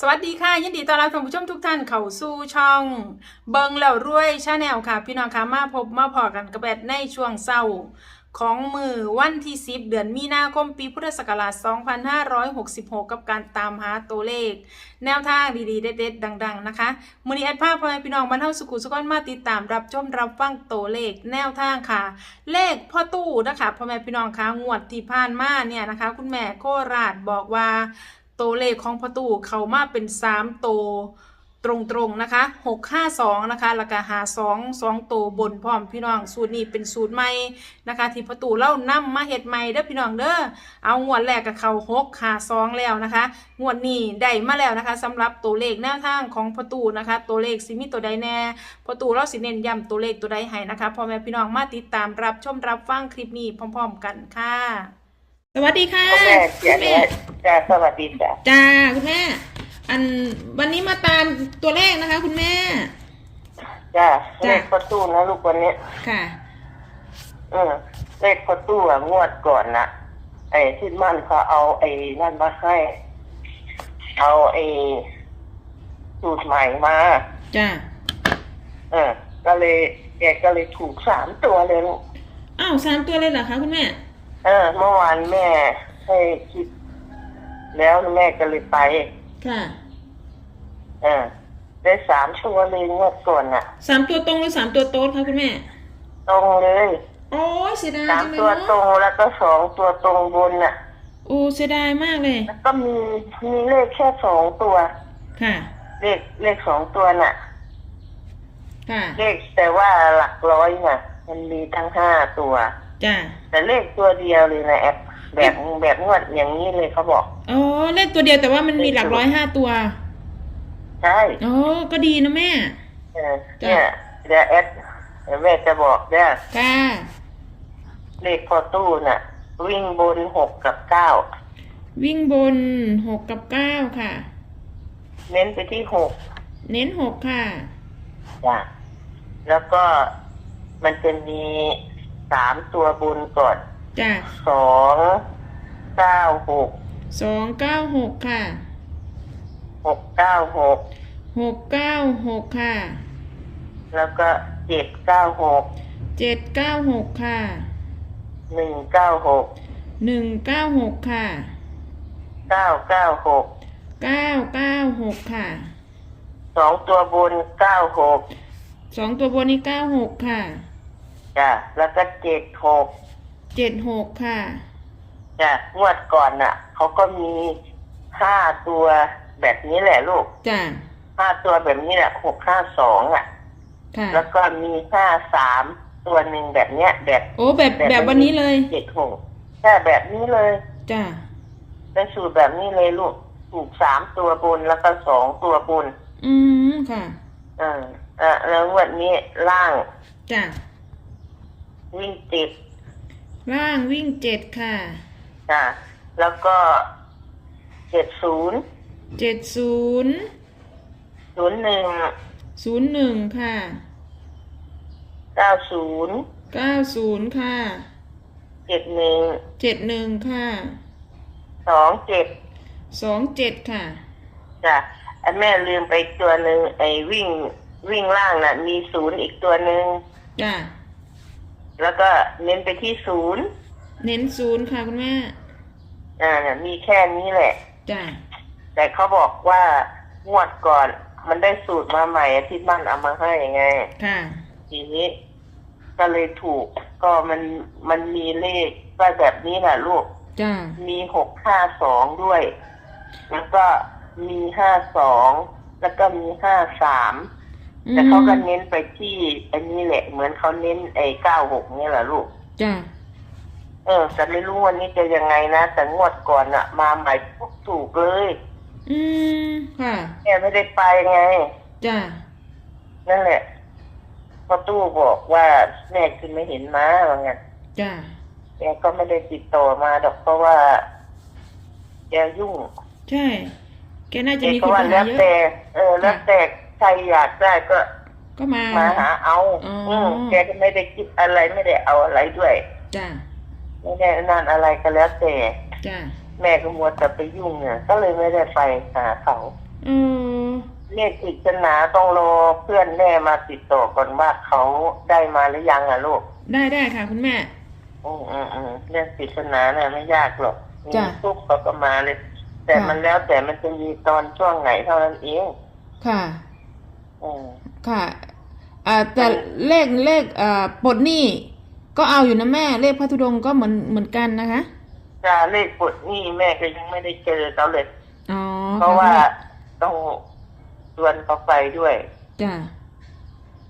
สวัสดีค่ะ ยินดีต้อนรับท่านผู้ชมทุกท่านเข้าสู่ช่อง เบิงแล้วรวยชาแนลค่ะ พี่น้องค่ะมาพบมาพอกันกระแบดในช่วงเศร้า ของมือวันที่10เดือนมีนาคมปีพุทธศักราช 2566 กับการตามหาตัวเลข แนวทางดีๆ เด็ดๆ ดัง ๆ นะคะมือนี้แอดภาพพ่อแม่พี่น้องบรรเทาสุขุสุขนมาติดตามรับชมรับฟังตัวเลขแนวทางค่ะ เลขพ่อตู้นะคะพ่อแม่พี่น้องคะงวดที่ผ่านมาเนี่ยนะคะ คุณแม่โคราชบอกว่า ตัวเลขของพ่อตู้เขามาเป็นสามตัวตรงๆนะคะหกห้าสองนะคะแล้วก็หาสองสองตัวบนพร้อมพี่น้องสูตรนี้เป็นสูตรใหม่นะคะ ที่พ่อตู้เล่านำมาเฮ็ดใหม่เด้อพี่น้องเด้อเอางวดแรกกับเขาหกหาสองแล้วนะคะงวดนี้ได้มาแล้วนะคะสำหรับตัวเลขแนวทางของพ่อตู้นะคะ ตัวเลขสิมีตัวใดแน่พ่อตู้เราสิเน้นย้ำตัวเลขตัวใดให้นะคะพ่อแม่พี่น้องมาติดตามรับชมรับฟังคลิปนี้พร้อม ๆ กันค่ะ สวัสดีค่ะแม่คุเสียณแม่เนี่ยจ้าสวัสดีจ้าจ้าคุณแม่ อันวันนี้มาตามตัวเลขนะคะ คุณแม่ จ้าจ้ะเลขประตูนะลูกวันนี้ ค่ะ เออเลขประตูอะงวดก่อนนะไอ้ที่มั่นเขาเอาไอ้นั่นมาให้ เอาไอ้สูตรใหม่มา จ้าเออ ก็เลยแกก็เลยถูกสามตัวเลยลูกอ้าวสามตัวเลยเหรอคะคุณแม่ เออ เมื่อวานแม่ให้คิด แล้วแม่ก็เลยไป ค่ะ เออ ได้สามตัวเลยงวดก่อนน่ะ สามตัวตรงหรือสามตัวโต๊ดคะคุณแม่ ตรงเลยโอ้ยเสียดายสามจังเลยตัวตรเนาะงแล้วก็สองตัวตรงบนน่ะ โอ้เสียดายมากเลย แล้วก็มีมีเลขแค่สองตัว ค่ะ เลขเลขสองตัวน่ะ ค่ะ เลขแต่ว่าหลักร้อยน่ะ มันมีทั้งห้าตัว จ้าแต่เลขตัวเดียวเลยนะแอปแบบแบบงวดอย่างนี้เลยเขาบอกอ๋อเลขตัวเดียวแต่ว่ามันมีหลักร้อยห้าตัว ใช่อ๋อก็ดีนะแม่เออเนี่ยเดี๋ยวแอปเดี๋ยวแม่จะบอกเด้อค่ะเลขพอตู้น่ะ วิ่งบนหกกับเก้าวิ่งบนหกกับเก้าค่ะ เน้นไปที่หกเน้นหกค่ะจ้ะแล้วก็มันจะมี สามตัวบนก่อนจ้าสองเก้าหกสองเก้าหกค่ะหกเก้าหกหกเก้าหกค่ะ แล้วก็เจ็ดเก้าหกเจ็ดเก้าหกค่ะหนึ่งเก้าหกหนึ่งเก้าหกค่ะเก้าเก้าหกเก้าเก้าหกค่ะสองตัวบนเก้าหกสองตัวบนนี้เก้าหกค่ะ จ้ะแล้วก็เจ็ดหกเจ็ดหกค่ะ จ้ะงวดก่อนน่ะเขาก็มีห้าตัวแบบนี้แหละลูกจ้าห้าตัวแบบนี้แหละหกห้าสองอะ ค่ะ แล้วก็มีห้าสามตัวหนึ่งแบบเนี้ย แบบโอ้แบบแบบวันนี้เลย เจ็ดหกแค่แบบนี้เลยจ้าเป็นสูตรแบบนี้เลยลูกถูกสามตัวบนแล้วก็สองตัวบน อืมค่ะอ่าอ่าแล้วงวันนี้ล่างจ้า วิ่งติดล่างวิ่งเจ็ดค่ะอ่าแล้วก็เจ็ดศูนย์เจ็ดศูนย์ศูนย์หนึ่งศูนย์หนึ่งค่ะเก้าศูนย์เก้าศูนย์ค่ะเจ็ดหนึ่งเจ็ดหนึ่งค่ะสองเจ็ดสองเจ็ดค่ะจ้ะไอ้แม่ลืมไปตัวหนึ่งไอ้วิ่งวิ่งล่างน่ะ มีศูนย์อีกตัวหนึ่งจ้า แล้วก็เน้นไปที่ศูนย์เน้นศูนย์ค่ะคุณแม่ อ่าน่ะมีแค่นี้แหละ จ้าแต่เขาบอกว่างวดก่อน มันได้สูตรมาใหม่อาทิตย์บ้านเอามาให้ไง ค่ะ ทีนี้ก็เลยถูก ก็มันมันมีเลขก็แบบนี้แหละลูก จ้ามีหกห้าสองด้วย แล้วก็มีห้าสอง แล้วก็มีห้าสาม แต่เขาก็เน้นไปที่อันนี้แหละ เหมือนเขาเน้นไอ้เก้าหกนี่แหละลูก จ้าเออแต่ไม่รู้วันนี้จะยังไงนะ แต่งวดก่อนอะมาใหม่ปุ๊บถูกเลยอืม ค่ะ แม่ไม่ได้ไปไง จ้านั่นแหละพอตู้บอกว่าแม่คือไม่เห็นม้าว่างั้นจ้าแกก็ไม่ได้ติดต่อมาดอกเพราะว่าแกยุ่งใช่ แกน่าแกจะมีคก็นว่ามาแล้หาวเยอะ แต่เออแล้วแต่ ใครอยากได้ก็ก็มา มาหาเอาอ๋ออือืมแกก็ไม่ได้คิดอะไรไม่ได้เอาอะไรด้วย จ้าไม่ได้นั่นอะไรก็แล้วแต่ จ้าแม่ก็มัวแต่ไปยุ่งเนี่ยก็เลยไม่ได้ไปหาเขาออืมเลขปริศนาต้องรอเพื่อนแม่มาติดต่อก่อนว่าเขาได้มาหรือยังอะลูก ได้ได้ค่ะคุณแม่ อืมอืมอืมเรื่องปริศนาเนี่ยไม่ยากหรอกมีจ้ะปุ๊บเขาก็มาเลย แต่ค่ะมันแล้วแต่มันจะมีตอนช่วงไหนเท่านั้นเอง ค่ะอืม ค่ะอ่าแต่เลขเลขอ่าปลดหนี้ก็เอาอยู่นะแม่ เลขพระธุดงค์ก็เหมือนเหมือนกันนะคะจะเลขปลดหนี้แม่ก็ยังไม่ได้เจอเขาเลยอ๋อเพราะว่าค่ต้องชวนเขาไปด้วยจ้ะ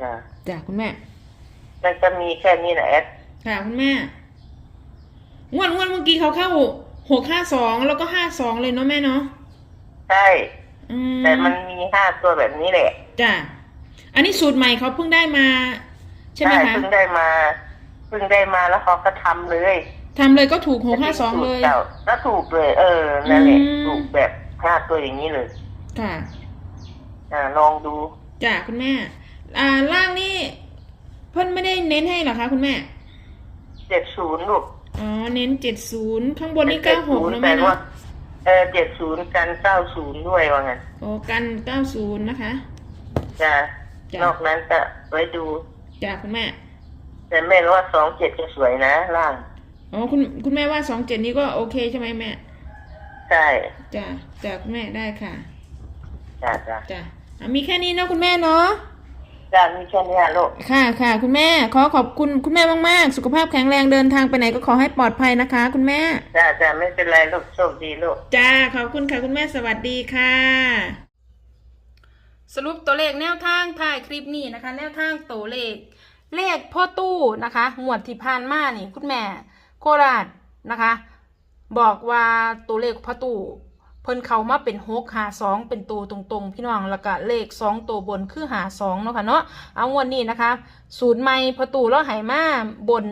จ้ะจ้ะคุณแม่มันจะมีแค่นี้แหละแอดค่ะคุณแม่งวดงวดเมื่อกี้เขาเข้าหกห้าสองแล้วก็ห้าสองเลยเนาะแม่เนาะใช่อืมแต่มันมีห้าตัวแบบนี้แหละ จ้ะอันนี้สูตรใหม่เขาเพิ่งได้มา ใช่ไหมคะเพิ่งได้มาเพิ่งได้มาแล้วเขาก็ทำเลยทำเลยก็ถูกหกห้าสองเลยจ้าก็ถูกเลย เออนั่นแหละอืมถูกแบบห้าตัวอย่างนี้เลยค่ะอ่าลองดูจ้ะคุณแม่ อ่าล่างนี่เพิ่นไม่ได้เน้นให้เหรอคะคุณแม่เจ็ดศูนย์ลูกอ๋อเน้นเจ็ดศูนย์ข้างบนนี่เก้าหกนะแต่แม่ว่าเนาะเออเจ็ดศูนย์กันเก้าศูนย์ด้วยว่างั้นโอ้กันเก้าศูนย์นะคะ จะจ้ะ นอกนั้นจะไว้ดู จ้ะคุณแม่แต่แม่รู้ว่าสองเจ็ดจะสวยนะล่าง อ๋อคุณคุณแม่ว่าสองเจ็ดนี้ก็โอเคใช่ไหมแม่ใช่จ้ะจ้ะคุณแม่ได้ค่ะจ้าจ้าจ้ะอะมีแค่นี้เนาะคุณแม่เนาะ จ้ามีแค่นี้ลูกค่ะค่ะคุณแม่ขอขอบคุณคุณแม่มาก ๆ สุขภาพแข็งแรงเดินทางไปไหนก็ขอให้ปลอดภัยนะคะ คุณแม่ จ้าจ้าไม่เป็นไรลูกโชคดีลูก จ้า ขอบคุณค่ะ คุณแม่สวัสดีค่ะ สรุปตัวเลขแนวทางถ่ายคลิปนี้นะคะ แนวทางตัวเลข เลขพ่อตู้นะคะงวดที่ผ่านมานี่คุณแม่โคราชนะคะ บอกว่าตัวเลขพ่อตู้เพิ่นเขามาเป็นหกหาสองเป็นตัวตรงๆ พี่น้องแล้วก็เลขสองตัวบนคือหาสองเนาะค่ะเนาะเอางวดนี้นะคะศูนย์ไม่พ่อตู้แล้วไหมาบน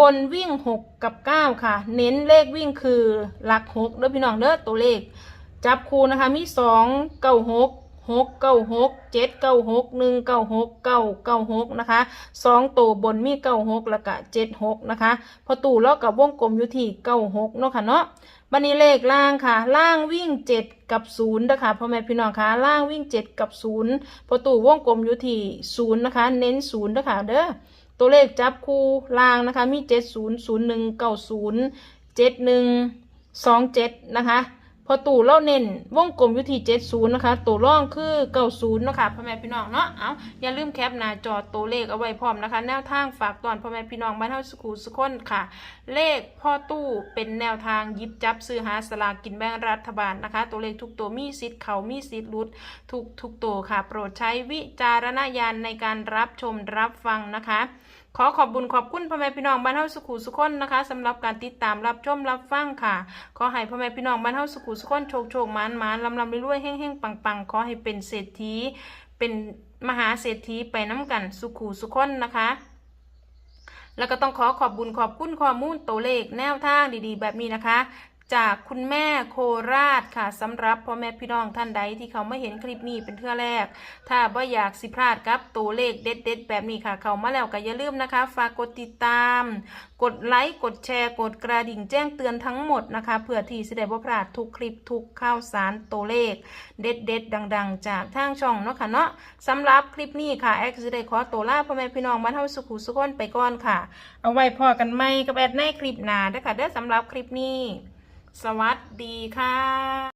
บนวิ่งหกกับเก้าค่ะ เน้นเลขวิ่งคือหลักหกเด้อพี่น้องเด้อตัวเลข จับคูนะคะมีสองเก้า หกเก้าหกเจ็ดเก้าหกหนึ่งเก้าหกเก้าเก้าหกนะคะสองตัวบนมีเก้าหกแล้วก็เจ็ดหกนะคะ พอตู่แล้วกับวงกลมอยู่ที่เก้าหกเนาะค่ะเนาะบันนี้เลขล่างค่ะ ล่างวิ่งเจ็ดกับศูนย์นะคะพ่อแม่พี่น้องคะล่างวิ่งเจ็ดกับศูนย์พอตู่วงกลมอยู่ที่ศูนย์นะคะ เน้นศูนย์นะคะเด้อตัวเลขจับคู่ล่างนะคะมีเจ็ดศูนย์ศูนย์หนึ่งเก้าศูนย์เจ็ดหนึ่งสองเจ็ดนะคะ พอตู่เล่าเน้นวงกลมอยู่ที่เจ็ดศูนย์นะคะ ตัวร่องคือเก้าศูนย์นะคะพ่อแม่พี่น้องเนาะเอาอย่าลืมแคปหน้าจอตัวเลขเอาไว้พร้อมนะคะ แนวทางฝากตอนพ่อแม่พี่น้องบ้านเฮาสุขสุขคนค่ะ เลขพ่อตู้เป็นแนวทางยิบจับซื้อหาสลากกินแบ่งรัฐบาลนะคะ ตัวเลขทุกตัวมีสิทธิ์เขามีสิทธิ์หลุดทุกทุกตัวค่ะ โปรดใช้วิจารณญาณในการรับชมรับฟังนะคะขอขอบบุญขอบคุณพ่อแม่พี่น้องบ้านเฮาสุขุสุขคนนะคะสำหรับการติดตามรับชมรับฟังค่ะ ขอให้พ่อแม่พี่น้องบ้านเฮาสุขุูสุขคนโชคโชคมานมานลำลำรวยๆแห้งๆปังๆขอให้เป็นเศรษฐี เป็นมหาเศรษฐีไปน้ำกันสุขูสุขคนนะคะ แล้วก็ต้องขอขอบบุญขอบคุณข้อมูลตัวเลขแนวทางดีๆ แบบนี้นะคะ จากคุณแม่โคราชค่ะสำหรับพ่อแม่พี่น้องท่านใดที่เขาไม่เห็นคลิปนี้เป็นเทื่อแรก ถ้าบ่อยากสิพลาดกับตัวเลขเด็ดๆ แบบนี้ค่ะ เขามาแล้วก็อย่าลืมนะคะ ฝากกดติดตาม กดไลค์กดแชร์ กดกระดิ่งแจ้งเตือนทั้งหมดนะคะเพื่อที่จะได้บ่พลาดทุกคลิปทุกข่าวสารตัวเลข เด็ดๆ ดังๆ จากทางช่องเนาะค่ะเนาะสำหรับคลิปนี้ค่ะแอคซิเดขอตัวลาพ่อแม่พี่น้องบ้านเฮาสุขุสุขคนไปก่อนค่ะ เอาไว้พอกันไหมกับแอดในคลิปหน้าเด้อค่ะเด้อสำหรับคลิปนี้ สวัสดีค่ะ